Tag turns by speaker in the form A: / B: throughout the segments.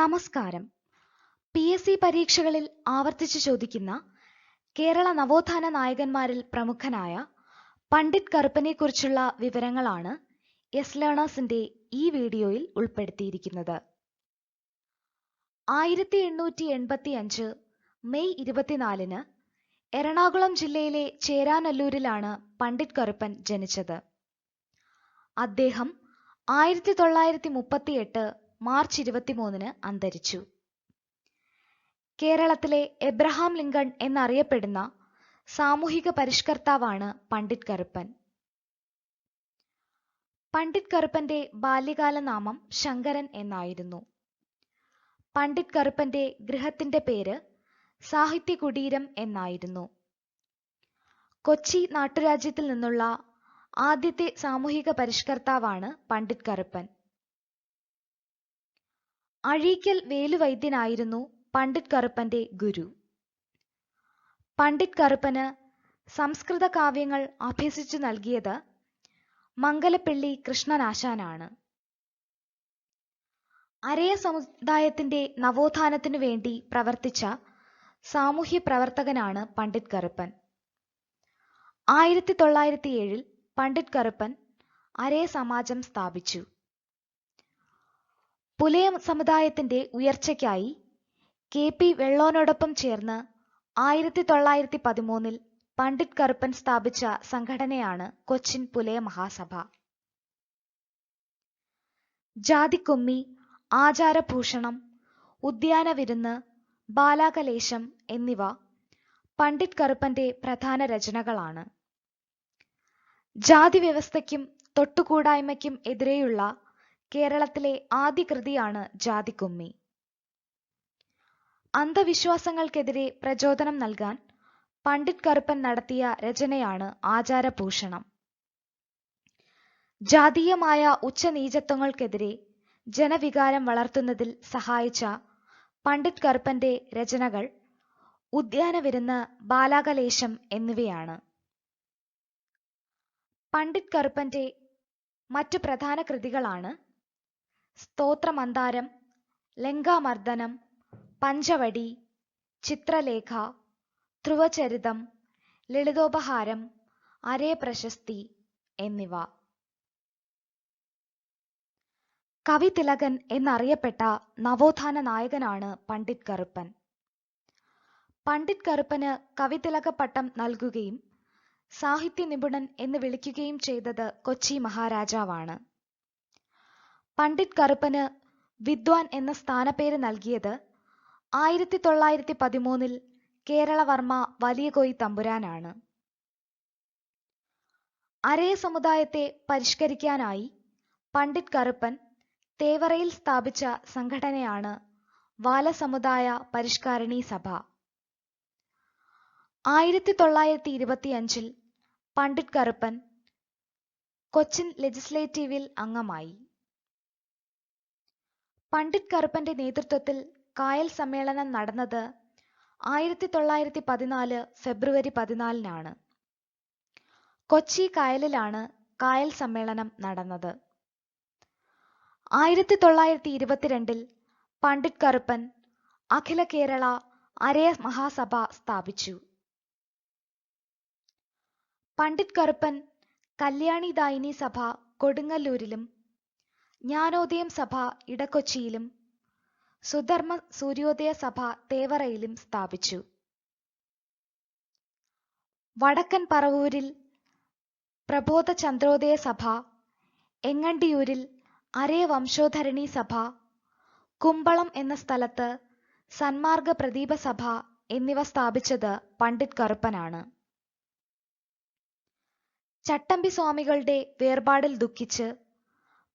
A: നമസ്കാരം. P S C പരീക്ഷകളിൽ ആവർത്തിച്ചു ചോദിക്കുന്ന കേരള നവോത്ഥാന നായകന്മാരിൽ പ്രമുഖനായ പണ്ഡിറ്റ് കറുപ്പനെക്കുറിച്ചുള്ള വിവരങ്ങളാണ് എസ് ലേണേഴ്സിന്റെ ഈ വീഡിയോയിൽ ഉൾപ്പെടുത്തിയിരിക്കുന്നത്. ആയിരത്തി എണ്ണൂറ്റി എൺപത്തി അഞ്ച് മെയ് ഇരുപത്തിനാലിന് എറണാകുളം ജില്ലയിലെ ചേരാനല്ലൂരിലാണ് പണ്ഡിറ്റ് കറുപ്പൻ ജനിച്ചത്. അദ്ദേഹം ആയിരത്തി തൊള്ളായിരത്തി മുപ്പത്തിയെട്ട് മാർച്ച് ഇരുപത്തിമൂന്നിന് അന്തരിച്ചു. കേരളത്തിലെ എബ്രഹാം ലിങ്കൺ എന്നറിയപ്പെടുന്ന സാമൂഹിക പരിഷ്കർത്താവാണ് പണ്ഡിറ്റ് കറുപ്പൻ. പണ്ഡിറ്റ് കറുപ്പന്റെ ബാല്യകാല നാമം ശങ്കരൻ എന്നായിരുന്നു. പണ്ഡിറ്റ് കറുപ്പന്റെ ഗൃഹത്തിന്റെ പേര് സാഹിത്യ കുടീരം എന്നായിരുന്നു. കൊച്ചി നാട്ടുരാജ്യത്തിൽ നിന്നുള്ള ആദ്യത്തെ സാമൂഹിക പരിഷ്കർത്താവാണ് പണ്ഡിറ്റ് കറുപ്പൻ. അഴീക്കൽ വേലുവൈദ്യനായിരുന്നു പണ്ഡിറ്റ് കറുപ്പന്റെ ഗുരു. പണ്ഡിറ്റ് കറുപ്പന് സംസ്കൃത കാവ്യങ്ങൾ അഭ്യസിച്ചു നൽകിയത് മംഗലപ്പള്ളി കൃഷ്ണനാശാനാണ്. അരയ സമുദായത്തിന്റെ നവോത്ഥാനത്തിനു വേണ്ടി പ്രവർത്തിച്ച സാമൂഹ്യ പ്രവർത്തകനാണ് പണ്ഡിറ്റ് കറുപ്പൻ ആയിരത്തി തൊള്ളായിരത്തി ഏഴിൽ പണ്ഡിറ്റ് കറുപ്പൻ അരയ സമാജം സ്ഥാപിച്ചു. പുലയ സമുദായത്തിന്റെ ഉയർച്ചയ്ക്കായി കെ പി വെള്ളോനോടൊപ്പം ചേർന്ന് ആയിരത്തി തൊള്ളായിരത്തി പതിമൂന്നിൽ പണ്ഡിറ്റ് കറുപ്പൻ സ്ഥാപിച്ച സംഘടനയാണ് കൊച്ചിൻ പുലയ മഹാസഭ. ജാതിക്കൊമ്മി ആചാരഭൂഷണം ഉദ്യാന വിരുന്ന് ബാലാകലേശം എന്നിവ പണ്ഡിറ്റ് കറുപ്പന്റെ പ്രധാന രചനകളാണ്. ജാതി വ്യവസ്ഥയ്ക്കും തൊട്ടുകൂടായ്മയ്ക്കും എതിരെയുള്ള കേരളത്തിലെ ആദ്യ കൃതിയാണ് ജാതിക്കുമ്മി. അന്ധവിശ്വാസങ്ങൾക്കെതിരെ പ്രചോദനം നൽകാൻ പണ്ഡിറ്റ് കറുപ്പൻ നടത്തിയ രചനയാണ് ആചാരഭൂഷണം ജാതീയമായ ഉച്ചനീചത്വങ്ങൾക്കെതിരെ ജനവികാരം വളർത്തുന്നതിൽ സഹായിച്ച പണ്ഡിറ്റ് കറുപ്പന്റെ രചനകൾ ഉദ്യാനവിരുന്ന് ബാലാകലേശം എന്നിവയാണ്. പണ്ഡിറ്റ് കറുപ്പന്റെ മറ്റു പ്രധാന കൃതികളാണ് സ്തോത്രമന്താരം ലങ്കാമർദ്ദനം പഞ്ചവടി ചിത്രലേഖ ധ്രുവചരിതം ലളിതോപഹാരം അരേ പ്രശസ്തി എന്നിവ. കവിതിലകൻ എന്നറിയപ്പെട്ട നവോത്ഥാന നായകനാണ് പണ്ഡിറ്റ് കറുപ്പൻ. പണ്ഡിറ്റ് കറുപ്പന് കവിതിലക പട്ടം നൽകുകയും സാഹിത്യ നിപുണൻ എന്ന് വിളിക്കുകയും ചെയ്തത് കൊച്ചി മഹാരാജാവാണ്. പണ്ഡിറ്റ് കറുപ്പന് വിദ്വാൻ എന്ന സ്ഥാനപ്പേര് നൽകിയത് ആയിരത്തി തൊള്ളായിരത്തി പതിമൂന്നിൽ കേരളവർമ്മ വലിയ കോയി തമ്പുരാനാണ്. അരയ സമുദായത്തെ പരിഷ്കരിക്കാനായി പണ്ഡിറ്റ് കറുപ്പൻ തേവറയിൽ സ്ഥാപിച്ച സംഘടനയാണ് വാലസമുദായ പരിഷ്കാരണി സഭ. ആയിരത്തി തൊള്ളായിരത്തി ഇരുപത്തിയഞ്ചിൽ പണ്ഡിറ്റ് കറുപ്പൻ കൊച്ചിൻ ലെജിസ്ലേറ്റീവിൽ അംഗമായി. പണ്ഡിറ്റ് കറുപ്പന്റെ നേതൃത്വത്തിൽ കായൽ സമ്മേളനം നടന്നത് ആയിരത്തി തൊള്ളായിരത്തി പതിനാല് ഫെബ്രുവരി പതിനാലിനാണ്. കൊച്ചി കായലിലാണ് കായൽ സമ്മേളനം നടന്നത്. ആയിരത്തി തൊള്ളായിരത്തി ഇരുപത്തിരണ്ടിൽ പണ്ഡിറ്റ് കറുപ്പൻ അഖില കേരള അരയ മഹാസഭ സ്ഥാപിച്ചു. പണ്ഡിറ്റ് കറുപ്പൻ കല്യാണി ദായിനി സഭ കൊടുങ്ങല്ലൂരിലും ജ്ഞാനോദയം സഭ ഇടക്കൊച്ചിയിലും സുധർമ്മ സൂര്യോദയ സഭ തേവറയിലും സ്ഥാപിച്ചു. വടക്കൻ പറവൂരിൽ പ്രബോധ ചന്ദ്രോദയ സഭ എങ്ങണ്ടിയൂരിൽ അരേ വംശോധരണി സഭ കുമ്പളം എന്ന സ്ഥലത്ത് സന്മാർഗ പ്രദീപ സഭ എന്നിവ സ്ഥാപിച്ചത് പണ്ഡിറ്റ് കറുപ്പനാണ്. ചട്ടമ്പി സ്വാമികളുടെ വേർപാടിൽ ദുഃഖിച്ച്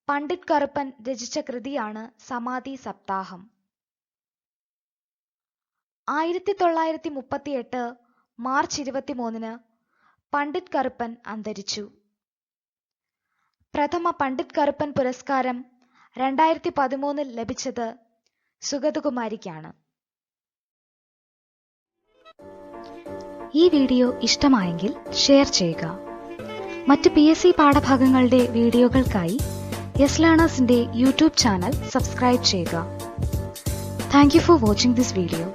A: പണ്ഡിറ്റ് കറുപ്പൻ രചിച്ച കൃതിയാണ് സമാധി സപ്താഹം. ആയിരത്തി തൊള്ളായിരത്തി മുപ്പത്തിയെട്ട് മാർച്ച് ഇരുപത്തിമൂന്നിന് പണ്ഡിറ്റ് കറുപ്പൻ അന്തരിച്ചു. പ്രഥമ പണ്ഡിറ്റ് കറുപ്പൻ പുരസ്കാരം രണ്ടായിരത്തി പതിമൂന്നിൽ ലഭിച്ചത് സുഗതകുമാരിക്കാണ്. ഈ വീഡിയോ ഇഷ്ടമായെങ്കിൽ ഷെയർ ചെയ്യുക. മറ്റ് പി എസ് സി പാഠഭാഗങ്ങളുടെ വീഡിയോകൾക്കായി യെസ് ലേണേഴ്സിന്റെ യൂട്യൂബ് ചാനൽ സബ്സ്ക്രൈബ് ചെയ്യുക. Thank you for watching this video